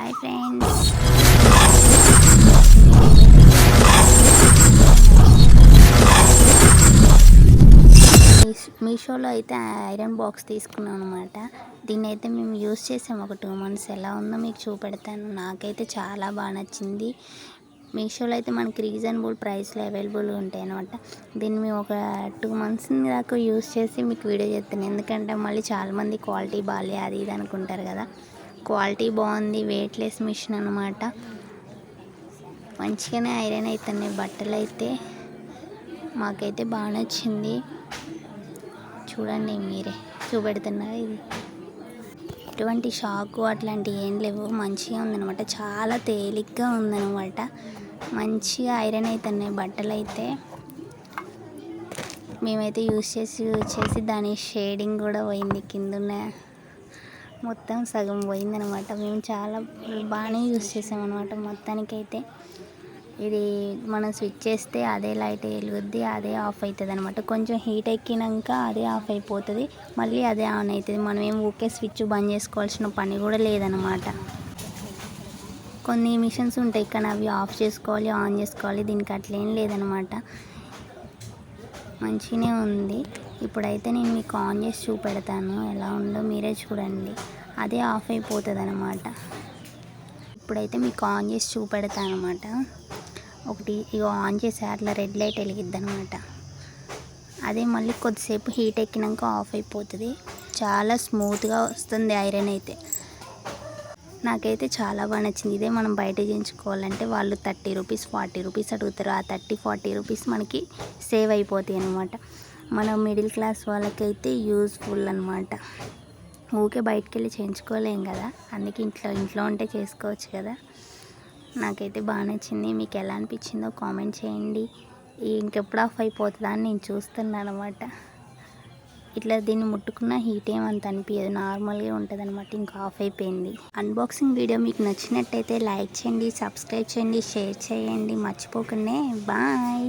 Hi friends మీషోలో అయితే iron box తీసుకున్నాం అనమాట దీన్ని అయితే మేము యూస్ చేసాము ఒక టూ మంత్స్. ఎలా ఉందో మీకు చూపెడతాను. నాకైతే చాలా బాగా నచ్చింది. మీషోలో అయితే మనకి రీజనబుల్ ప్రైస్లో అవైలబుల్ ఉంటాయి అనమాట దీన్ని మేము ఒక టూ మంత్స్ దాకా యూస్ చేసి మీకు వీడియో చేస్తాను. ఎందుకంటే మళ్ళీ చాలామంది క్వాలిటీ బాగాలే అది ఇది అనుకుంటారు కదా. క్వాలిటీ బాగుంది వెయిట్లెస్ మిషన్ అనమాట మంచిగానే ఐరన్ అవుతున్నాయి బట్టలు అయితే మాకైతే బాగా నచ్చింది. చూడండి మీరే చూపెడుతున్నారు ఇది? ఎటువంటి షాకు అట్లాంటివి ఏం లేవు మంచిగా ఉందనమాట చాలా తేలిగ్గా ఉందనమాట మంచిగా ఐరన్ అవుతున్నాయి బట్టలు అయితే. మేమైతే యూస్ చేసి యూజ్ చేసి దాని షేడింగ్ కూడా పోయింది కింద మొత్తం సగం పోయిందనమాట. మేము చాలా బాగానే యూస్ చేసామన్నమాట మొత్తానికైతే. ఇది మనం స్విచ్ చేస్తే అదే లైట్ వెలుగుద్ది అదే ఆఫ్ అవుతుంది అనమాట కొంచెం హీట్ ఎక్కినాక అదే ఆఫ్ అయిపోతుంది. మళ్ళీ అదే ఆన్ అవుతుంది మనం ఏం ఊకే స్విచ్ బంద్ చేసుకోవాల్సిన పని కూడా లేదనమాట. కొన్ని మిషన్స్ ఉంటాయి కానీ అవి ఆఫ్ చేసుకోవాలి ఆన్ చేసుకోవాలి. దీనికి అట్లేం లేదనమాట. మంచిగానే ఉంది. ఇప్పుడైతే నేను మీకు ఆన్ చేసి చూపెడతాను. ఎలా ఉందో మీరే చూడండి. అదే ఆఫ్ అయిపోతుంది అనమాట ఇప్పుడైతే మీకు ఆన్ చేసి చూపెడతాను అనమాట ఒకటి ఇక ఆన్ చేసి అట్లా రెడ్ లైట్ వెలిగిద్ది అనమాట అదే మళ్ళీ కొద్దిసేపు హీట్ ఎక్కినాక ఆఫ్ అయిపోతుంది. చాలా స్మూత్గా వస్తుంది ఐరన్ అయితే. నాకైతే చాలా బాగా నచ్చింది. ఇదే మనం బయట చేయించుకోవాలంటే వాళ్ళు థర్టీ రూపీస్ ఫార్టీ రూపీస్ అడుగుతారు. ఆ థర్టీ ఫార్టీ రూపీస్ మనకి సేవ్ అయిపోతాయి అనమాట మన మిడిల్ క్లాస్ వాళ్ళకైతే యూజ్ఫుల్ అనమాట ఊకే బయటికి వెళ్ళి చేయించుకోలేం కదా. అందుకే ఇంట్లో ఇంట్లో ఉంటే చేసుకోవచ్చు కదా. నాకైతే బాగా నచ్చింది. మీకు ఎలా అనిపించిందో కామెంట్ చేయండి. ఇంకెప్పుడు ఆఫ్ అయిపోతుందా అని నేను చూస్తున్నాను అనమాట ఇట్లా దీన్ని ముట్టుకున్న హీట్ ఏమంత అనిపించదు నార్మల్గా ఉంటుంది అనమాట ఇంకా ఆఫ్ అయిపోయింది. అన్బాక్సింగ్ వీడియో మీకు నచ్చినట్టయితే లైక్ చేయండి సబ్స్క్రైబ్ చేయండి షేర్ చేయండి. మర్చిపోకుండా. బాయ్